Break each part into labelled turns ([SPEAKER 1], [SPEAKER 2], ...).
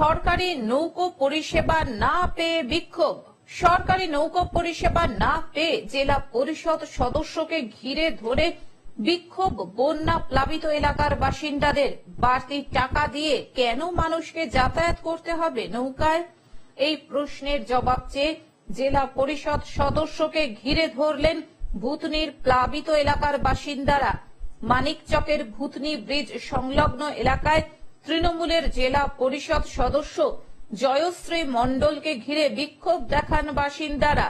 [SPEAKER 1] সরকারি নৌকো পরিষেবা না পেয়ে বিক্ষোভ। সরকারি নৌকো পরিষেবা না পেয়ে জেলা পরিষদ সদস্যকে ঘিরে ধরে বিক্ষোভ। বন্যা প্লাবিত এলাকার বাসিন্দাদের বাড়তি টাকা দিয়ে কেন মানুষকে যাতায়াত করতে হবে নৌকায়? এই প্রশ্নের জবাব চেয়ে জেলা পরিষদ সদস্যকে ঘিরে ধরলেন ভূতনির প্লাবিত এলাকার বাসিন্দারা। মানিকচকের ভূতনি ব্রিজ সংলগ্ন এলাকায় তৃণমূলের জেলা পরিষদ সদস্য জয়শ্রী মণ্ডলকে ঘিরে বিক্ষোভ দেখান বাসিন্দারা।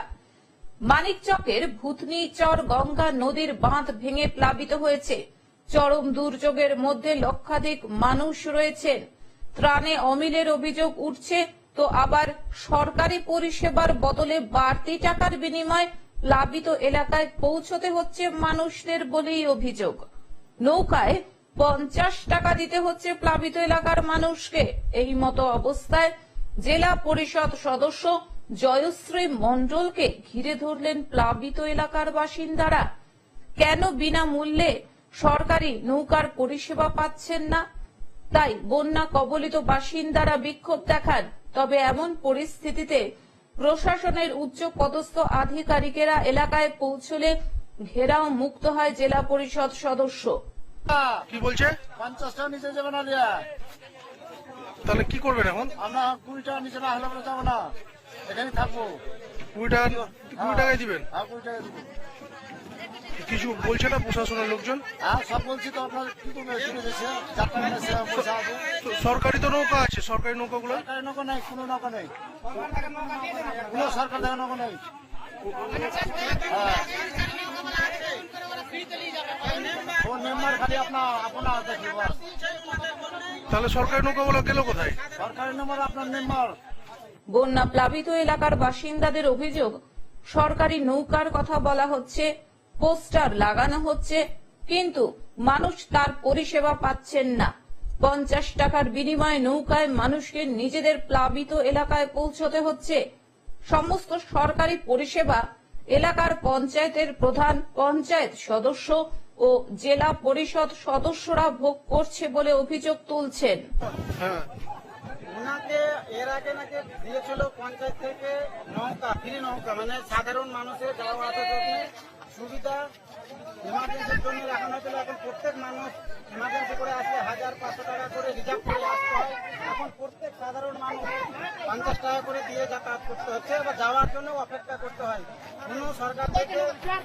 [SPEAKER 1] মানিকচকের ভূতনি চর গঙ্গা নদীর বাঁধ ভেঙে প্লাবিত হয়েছে। চরম দুর্যোগের মধ্যে লক্ষাধিক মানুষ রয়েছেন। ত্রাণে অমিলের অভিযোগ উঠছে, তো আবার সরকারি পরিষেবার বদলে বাড়তি টাকার বিনিময়ে প্লাবিত এলাকায় পৌঁছতে হচ্ছে মানুষদের বলেই অভিযোগ। নৌকায় পঞ্চাশ টাকা দিতে হচ্ছে প্লাবিত এলাকার মানুষকে। এই মতো অবস্থায় জেলা পরিষদ সদস্য জয়শ্রী মণ্ডলকে ঘিরে ধরলেন প্লাবিত এলাকার বাসিন্দারা। কেন বিনামূল্যে সরকারি নৌকার পরিষেবা পাচ্ছেন না? তাই বন্যা কবলিত বাসিন্দারা বিক্ষোভ দেখান। তবে এমন পরিস্থিতিতে প্রশাসনের উচ্চ পদস্থ আধিকারিকেরা এলাকায় পৌঁছলে ঘেরাও মুক্ত হয় জেলা পরিষদ সদস্য।
[SPEAKER 2] কি বলছে?
[SPEAKER 3] পঞ্চাশ টাকা নিচে যাবে না লিয়া
[SPEAKER 2] তাহলে কি করবেন এখন?
[SPEAKER 3] আমরা কুড়ি টাকা নিচে না হলে আমরা যাব না। এখানে থাকব।
[SPEAKER 2] কুড়ি টাকা কুড়ি টাকায় দিবেন?
[SPEAKER 3] আর কুড়ি টাকা দেবো।
[SPEAKER 2] কিছু বলছে না প্রশাসনের লোকজন?
[SPEAKER 3] আর সব বলছি তো আপনার কি করবে
[SPEAKER 2] তো সরকারি তো নৌকা আছে সরকারি নৌকাগুলো?
[SPEAKER 3] সরকারি নৌকা নেই কোনো নৌকা নেই। সরকার দেখা নৌকা নেই।
[SPEAKER 2] তাহলে সরকারি নৌকাগুলো গেল কোথায়?
[SPEAKER 3] সরকারি নম্বর আপনার মেম্বার
[SPEAKER 1] বন্যা প্লাবিত এলাকার বাসিন্দাদের অভিযোগ সরকারি নৌকার কথা বলা হচ্ছে পোস্টার লাগানো হচ্ছে কিন্তু মানুষ তার পরিষেবা পাচ্ছেন না। পঞ্চাশ টাকার বিনিময়ে নৌকায় মানুষকে নিজেদের প্লাবিত এলাকায় পৌঁছতে হচ্ছে। সমস্ত সরকারি পরিষেবা এলাকার পঞ্চায়েতের প্রধান পঞ্চায়েত সদস্য ও জেলা পরিষদ সদস্যরা ভোগ করছে বলে অভিযোগ তুলছেন।
[SPEAKER 2] হ্যাঁ।
[SPEAKER 4] ওনাকে এর আগে নাকি দিয়েছিল পঞ্চায়েত থেকে নৌকা, ফ্রি নৌকা মানে সাধারণ মানুষের সুবিধা ইমার্জেন্সির জন্য রাখানো হয়েছিল। এখন প্রত্যেক মানুষ ইমার্জেন্সি করে আসলে হাজার পাঁচশো টাকা করে রিজার্ভ করে আসতে হয়। এখন প্রত্যেক সাধারণ মানুষ পঞ্চাশ টাকা করে দিয়ে যাতায়াত করতে হচ্ছে বা যাওয়ার জন্য অপেক্ষা করতে হয়। কোনো সরকার থেকে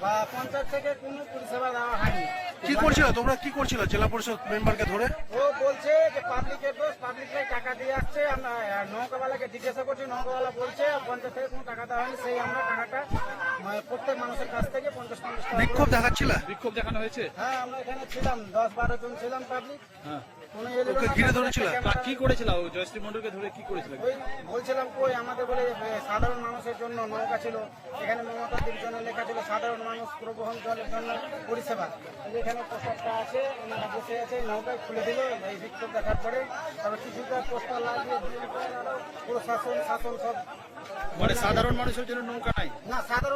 [SPEAKER 4] বা পঞ্চায়েত থেকে কোনো পরিষেবা দেওয়া হয়নি।
[SPEAKER 2] কি করছিল? তোমরা কি করছিল জেলা পরিষদ মেম্বারকে ধরে?
[SPEAKER 4] ও বলছে যে পাবলিকের দোষ পাবলিকরাই টাকা দিয়ে আসছে আমরা নৌকাওয়ালাকে জিজ্ঞাসা করছি নৌকাওয়ালা বলছে পঞ্চায়েত থেকে কোনো টাকা দেওয়া হয়নি সেই আমরা টাকাটা প্রত্যেক মানুষের কাছ থেকে পঞ্চাশ পঞ্চাশ
[SPEAKER 2] বিক্ষোভ দেখাচ্ছিল?
[SPEAKER 5] বিক্ষোভ দেখানো হয়েছে?
[SPEAKER 4] হ্যাঁ আমরা এখানে ছিলাম দশ বারো জন ছিলাম পাবলিক এলো
[SPEAKER 2] ওকে ঘিরে ধরেছিল?
[SPEAKER 4] একটা
[SPEAKER 5] তা
[SPEAKER 4] ক্যামেরা-
[SPEAKER 5] কি করেছিল? জয়শ্রী মন্ডলকে ধরে কি করেছিল?
[SPEAKER 4] বলছিলাম কই আমাদের বলে সাধারণ মানুষের জন্য নৌকা ছিল। এখানে মমতা দির জন্য লেখা ছিল সাধারণ মানুষ প্রবহন জলের জন্য পরিষেবা। এখানে পোস্টারটা আছে ওনারা বসে আছে নৌকায় খুলে দিল এই বিক্ষোভ দেখার পরে। তবে কিছুটা পোস্টার লাগিয়ে প্রশাসন শাসন সব।
[SPEAKER 5] মানে সাধারণ মানুষের জন্য নৌকা নাই?
[SPEAKER 4] না সাধারণ